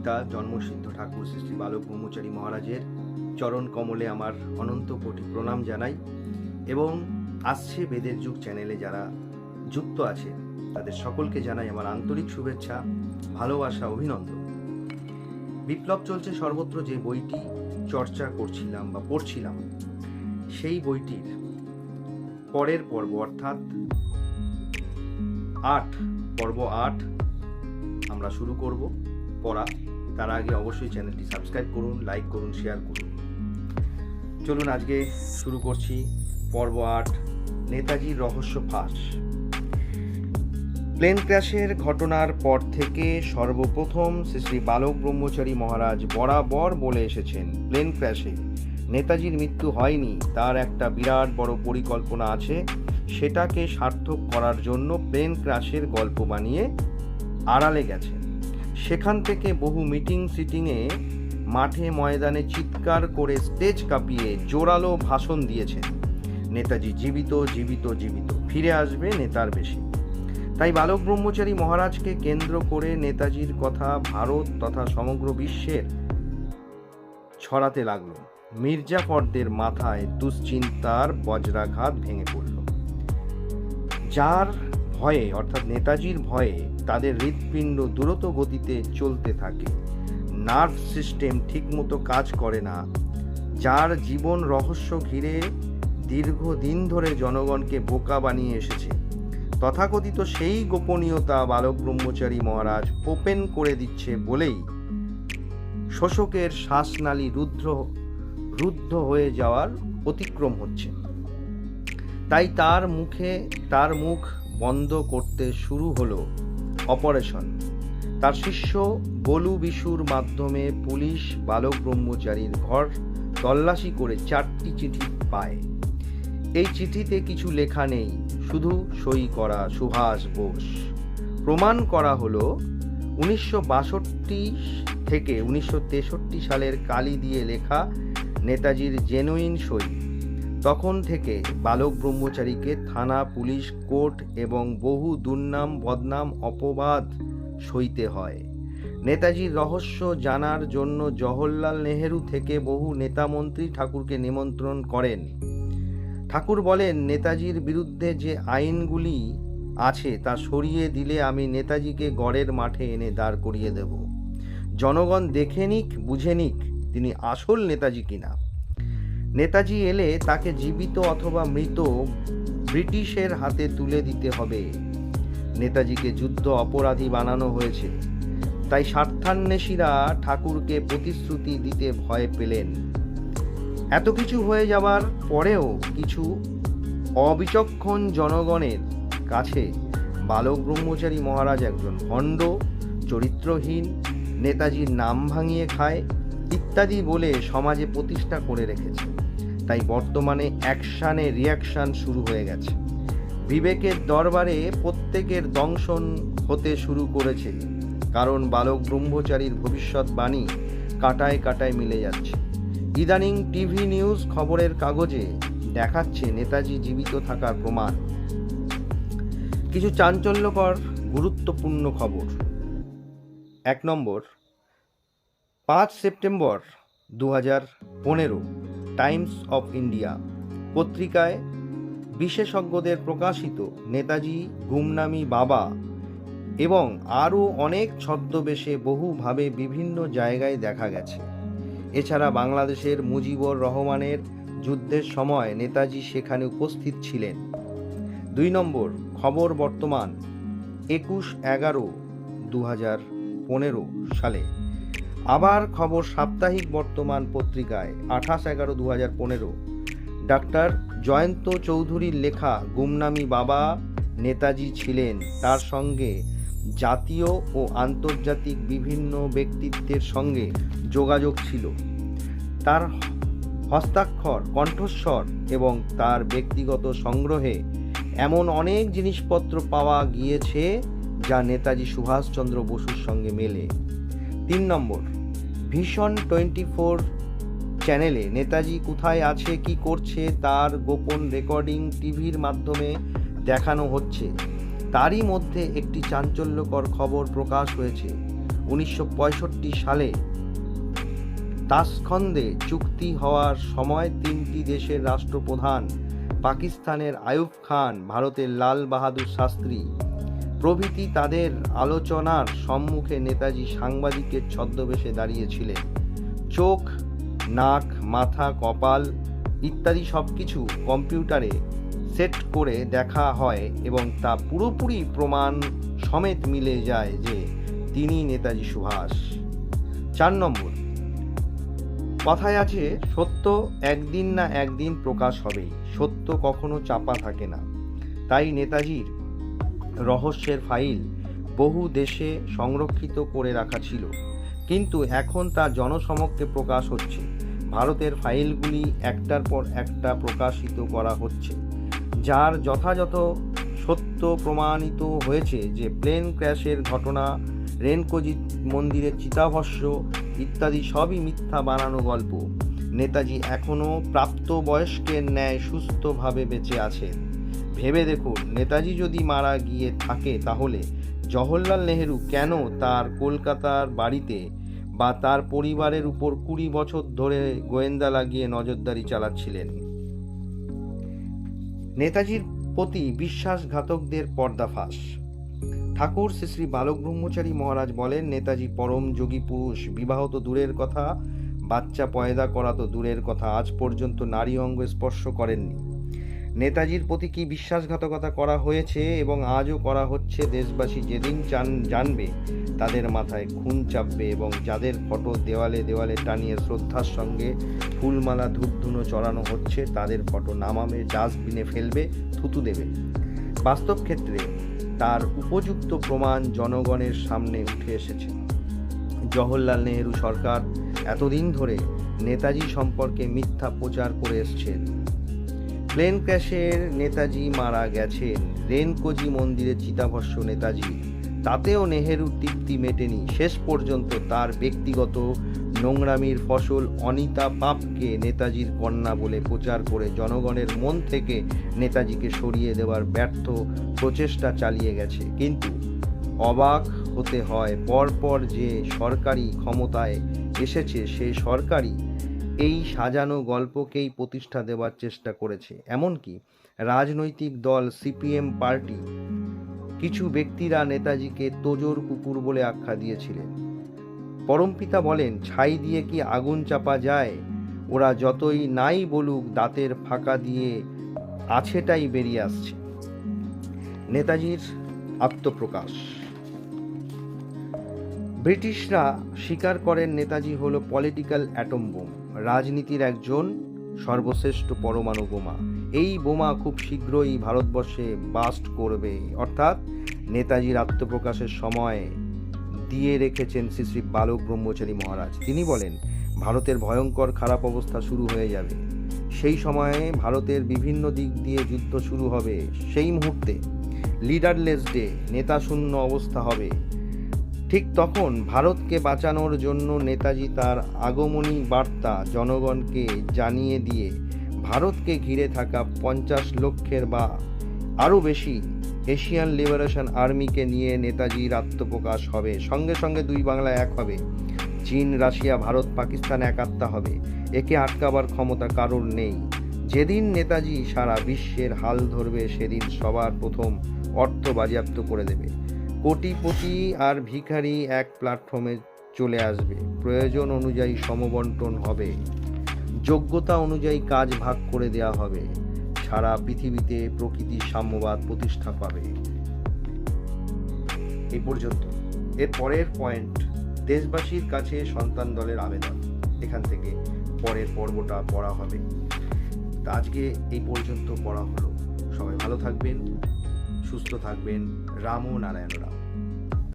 পিতা, জন্মসিদ্ধ ঠাকুর শ্রী বালক ব্রহ্মচারী মহারাজের চরণ কমলে আমার অনন্ত কোটি প্রণাম জানাই এবং আসছে বেদের যুগ চ্যানেলে যারা যুক্ত আছে, তাদের সকলকে জানাই আমার আন্তরিক শুভেচ্ছা, ভালোবাসা, অভিনন্দন। বিপ্লব চলছে সর্বত্র যে বইটি চর্চা করছিলাম বা পড়ছিলাম, সেই বইটির পরের পর্ব অর্থাৎ আট, পর্ব আট আমরা শুরু করব। পড়া, তার আগে অবশ্যই চ্যানেলটি সাবস্ক্রাইব করুন, লাইক করুন শেয়ার করুন। চলুন আজকে শুরু করছি পর্ব আট নেতাজির রহস্য ফাঁস। প্লেন ক্র্যাশের ঘটনার পর থেকে সর্বপ্রথম শ্রী শ্রী বালক ব্রহ্মচারী মহারাজ বরাবর বলে এসেছেন, প্লেন ক্র্যাশে। নেতাজির মৃত্যু হয়নি, তার একটা বিরাট বড় পরিকল্পনা আছে, সেটাকে সার্থক করার জন্য প্লেন ক্র্যাশের গল্প বানিয়ে আড়ালে গেছেন। সেখান থেকে বহু মিটিং সিটিংয়ে মাঠে ময়দানে চিৎকার করে স্টেজ কাঁপিয়ে জোরালো ভাষণ দিয়েছেন নেতাজি জীবিত জীবিত জীবিত। ফিরে আসবে নেতার বেশি। তাই বালক ব্রহ্মচারী মহারাজকে কেন্দ্র করে নেতাজির কথা ভারত তথা সমগ্র বিশ্বের ছড়াতে লাগল। মির্জাফরদের মাথায় দুশ্চিন্তার বজ্রাঘাত ভেঙে পড়ল। যার ভয়ে, অর্থাৎ নেতাজির ভয়ে তাদের হৃৎপিণ্ড দ্রুত গতিতে চলতে থাকে। নার্ভ সিস্টেম ঠিকমতো কাজ করে না। যার জীবন রহস্য ঘিরে দীর্ঘদিন ধরে জনগণকে বোকা বানিয়ে এসেছে। তথাকথিত সেই গোপনীয়তা বালক ব্রহ্মচারী মহারাজ ওপেন করে দিচ্ছে বলেই শোষকের শ্বাসনালী রুদ্র রুদ্ধ হয়ে যাওয়ার অতিক্রম হচ্ছে। তাই তার মুখে, তার মুখ বন্ধ করতে শুরু হলো অপারেশন। তার শিষ্য বলু বিশুর মাধ্যমে পুলিশ, বালক ব্রহ্মচারীর ঘর তল্লাশি করে চারটি চিঠি পায়। এই চিঠিতে কিছু লেখা নেই, শুধু সই করা সুভাষ বোস। প্রমাণ করা হলো, উনিশশো বাষট্টি থেকে উনিশশো তেষট্টি সালের কালি দিয়ে লেখা নেতাজির জেনুইন সই। তখন থেকে বালক ব্রহ্মচারীকে থানা, পুলিশ, কোর্ট এবং বহু দুর্নাম, বদনাম, অপবাদ সইতে হয়। নেতাজির রহস্য জানার জন্য জওহরলাল নেহেরু থেকে বহু নেতামন্ত্রী ঠাকুরকে নিমন্ত্রণ করেন। ঠাকুর বলেন, নেতাজির বিরুদ্ধে যে আইনগুলি আছে তা সরিয়ে দিলে আমি নেতাজিকে গড়ের মাঠে এনে দাঁড় করিয়ে দেব। জনগণ দেখে নিক, বুঝে নিক তিনি আসল নেতাজি কিনা। নেতাজি এলে তাকে জীবিত অথবা মৃত ব্রিটিশের হাতে তুলে দিতে হবে। নেতাজিকে যুদ্ধ অপরাধী বানানো হয়েছে। তাই স্বার্থান্বেষীরা ঠাকুরকে প্রতিশ্রুতি দিতে ভয় পেলেন। এত কিছু হয়ে যাবার পরেও কিছু অবিচক্ষণ জনগণের কাছে বালক ব্রহ্মচারী মহারাজ একজন ভণ্ড, চরিত্রহীন, নেতাজির নাম ভাঙিয়ে খায় ইত্যাদি বলে সমাজে প্রতিষ্ঠা করে রেখেছে তাই বর্তমানে অ্যাকশানে রিয়াকশান শুরু হয়ে গেছে। বিবেকের দরবারে প্রত্যেকের দংশন হতে শুরু করেছে, কারণ বালক ব্রহ্মচারীর ভবিষ্যৎবাণী কাটায় কাটায় মিলে যাচ্ছে। ইদানিং টিভি নিউজ খবরের কাগজে দেখাচ্ছে নেতাজি জীবিত থাকার প্রমাণ। কিছু চাঞ্চল্যকর, গুরুত্বপূর্ণ খবর। এক নম্বর, পাঁচ সেপ্টেম্বর দু হাজার পনেরো। টাইমস অফ ইন্ডিয়া পত্রিকায় বিশেষজ্ঞদের প্রকাশিত নেতাজি গুমনামি বাবা এবং আরও অনেক ছদ্মবেশে বহুভাবে বিভিন্ন জায়গায় দেখা গেছে। এছাড়া বাংলাদেশের মুজিবুর রহমানের যুদ্ধের সময় নেতাজি সেখানে উপস্থিত ছিলেন। দুই নম্বর, খবর বর্তমান, একুশ এগারো দু হাজার পনেরো সালে। আবার খবর সাপ্তাহিক বর্তমান পত্রিকায়, আঠাশ এগারো দু হাজার পনেরো। ডাক্তার জয়ন্ত চৌধুরীর লেখা গুমনামি বাবা নেতাজি ছিলেন, তার সঙ্গে জাতীয় ও আন্তর্জাতিক বিভিন্ন ব্যক্তিত্বের সঙ্গে যোগাযোগ ছিল। তার হস্তাক্ষর, কণ্ঠস্বর এবং তার ব্যক্তিগত সংগ্রহে এমন অনেক জিনিসপত্র পাওয়া গিয়েছে যা নেতাজি সুভাষচন্দ্র বসুর সঙ্গে মেলে। তিন নম্বর। ভীষণ টোয়েন্টি ফোর চ্যানেলে নেতাজি কোথায় আছে, কি করছে, তার গোপন রেকর্ডিং টিভির মাধ্যমে দেখানো হচ্ছে। তারই মধ্যে একটি চাঞ্চল্যকর খবর প্রকাশ হয়েছে। উনিশশো পঁয়ষট্টি সালে তাসখন্দে চুক্তি হওয়ার সময় তিনটি দেশের রাষ্ট্রপ্রধান, পাকিস্তানের আয়ুব খান, ভারতের লাল বাহাদুর শাস্ত্রী প্রভৃতি তাদের আলোচনার সম্মুখে নেতাজি সাংবাদিকের ছদ্মবেশে দাঁড়িয়েছিলেন। চোখ, নাক, মাথা, কপাল ইত্যাদি সব কিছু কম্পিউটারে সেট করে দেখা হয় এবং তা পুরোপুরি প্রমাণ সমেত মিলে যায় যে তিনি নেতাজি সুভাষ। চার নম্বর। কথায় আছে, সত্য একদিন না একদিন প্রকাশ হবেই। সত্য কখনো চাপা থাকে না। তাই নেতাজির রহস্যের ফাইল বহু দেশে সংরক্ষিত করে রাখা ছিল। কিন্তু এখন তা জনসমক্ষে প্রকাশ হচ্ছে। ভারতের ফাইলগুলি একটার পর একটা প্রকাশিত করা হচ্ছে, যার যথাযথ সত্য প্রমাণিত হয়েছে যে প্লেন ক্র্যাশের ঘটনা রেনকোজি মন্দিরের চিতাভস্য ইত্যাদি সবই মিথ্যা বানানো গল্প। নেতাজি এখনও প্রাপ্তবয়স্কের ন্যায় সুস্থভাবে বেঁচে আছেন। ভেবে দেখুন, নেতাজি যদি মারা গিয়ে থাকে তাহলে জওহরলাল নেহেরু কেন তার কলকাতার বাড়িতে বা তার পরিবারের উপর কুড়ি বছর ধরে গোয়েন্দা লাগিয়ে নজরদারি চালাচ্ছিলেন? নেতাজির প্রতি বিশ্বাসঘাতকদের পর্দাফাঁস ঠাকুর শ্রী শ্রী বালক ব্রহ্মচারী মহারাজ বলেন, নেতাজি পরম যোগী পুরুষ, বিবাহ তো দূরের কথা, বাচ্চা পয়দা করা তো দূরের কথা, আজ পর্যন্ত নারী অঙ্গ স্পর্শ করেননি। নেতাজির প্রতি কি বিশ্বাসঘাতকতা করা হয়েছে এবং আজও করা হচ্ছে দেশবাসী যেদিন জান জানবে, তাদের মাথায় খুন চাপবে এবং যাদের ফটো দেওয়ালে দেওয়ালে টানিয়ে শ্রদ্ধার সঙ্গে ফুলমালা ধূপধুনো চড়ানো হচ্ছে, তাদের ফটো নামাবে, ডাস্টবিনে ফেলবে, থুতু দেবে। বাস্তব ক্ষেত্রে তার উপযুক্ত প্রমাণ জনগণের সামনে উঠে এসেছে। জওহরলাল নেহেরু সরকার এতদিন ধরে নেতাজি সম্পর্কে মিথ্যা প্রচার করে এসছেন। প্লেন ক্র্যাশের নেতাজি মারা গেছেন। রেনকোজি মন্দিরে চিতাভস্য নেতাজি। তাতেও নেহেরুর তৃপ্তি মেটেনি। শেষ পর্যন্ত তার ব্যক্তিগত নোংরামির ফসল অনিতা পাপকে নেতাজির কন্যা বলে প্রচার করে জনগণের মন থেকে নেতাজিকে সরিয়ে দেওয়ার ব্যর্থ প্রচেষ্টা চালিয়ে গেছে। কিন্তু অবাক হতে হয়, পরপর যে সরকারি ক্ষমতায় এসেছে, সে সরকারই এই সাজানো গল্পকেই প্রতিষ্ঠা দেওয়ার চেষ্টা করেছে। এমনকি রাজনৈতিক দল, সিপিএম পার্টি, কিছু ব্যক্তিরা নেতাজিকে তোজোর কুকুর বলে আখ্যা দিয়েছিলেন। পরমপিতা বলেন, ছাই দিয়ে কি আগুন চাপা যায়? ওরা যতই নাই বলুক, দাঁতের ফাঁকা দিয়ে আছেটাই বেরিয়ে আসছে। নেতাজির আত্মপ্রকাশ। ব্রিটিশরা স্বীকার করেন নেতাজি হলো পলিটিক্যাল অ্যাটম বোম। রাজনীতির একজন সর্বশ্রেষ্ঠ পরমাণু বোমা। এই বোমা খুব শীঘ্রই ভারতবর্ষে বাস্ট করবে। অর্থাৎ নেতাজির আত্মপ্রকাশের সময় দিয়ে রেখেছেন শ্রী শ্রী বালক ব্রহ্মচারী মহারাজ। তিনি বলেন, ভারতের ভয়ঙ্কর খারাপ অবস্থা শুরু হয়ে যাবে। সেই সময়ে ভারতের বিভিন্ন দিক দিয়ে যুদ্ধ শুরু হবে। সেই মুহূর্তে লিডারলেস ডে নেতাশূন্য অবস্থা হবে। ঠিক তখন ভারতকে বাঁচানোর জন্য নেতাজি তার আগমনী বার্তা জনগণকে জানিয়ে দিয়ে ভারতকে ঘিরে থাকা পঞ্চাশ লক্ষের বা আরও বেশি এশিয়ান লিবারেশন আর্মিকে নিয়ে নেতাজির আত্মপ্রকাশ হবে। সঙ্গে সঙ্গে দুই বাংলা এক হবে। চীন, রাশিয়া, ভারত, পাকিস্তান একাত্মা হবে। একে আটকাবার ক্ষমতা কারোর নেই। যেদিন নেতাজি সারা বিশ্বের হাল ধরবে, সেদিন সবার প্রথম অর্থ বাজেয়াপ্ত করে দেবে। কোটিপতি আর ভিখারি এক প্ল্যাটফর্মে চলে আসবে। প্রয়োজন অনুযায়ী সমবন্টন হবে। যোগ্যতা অনুযায়ী কাজ ভাগ করে দেওয়া হবে। সারা পৃথিবীতে প্রকৃতি সাম্যবাদ প্রতিষ্ঠা পাবে। এই পর্যন্ত। এর পরের পয়েন্ট, দেশবাসীর কাছে সন্তান দলের আবেদন। এখান থেকে পরের পর্বটা পড়া হবে। তা আজকে এই পর্যন্ত পড়া হলো। সবাই ভালো থাকবেন, সুস্থ থাকবেন। रामू नारायण राव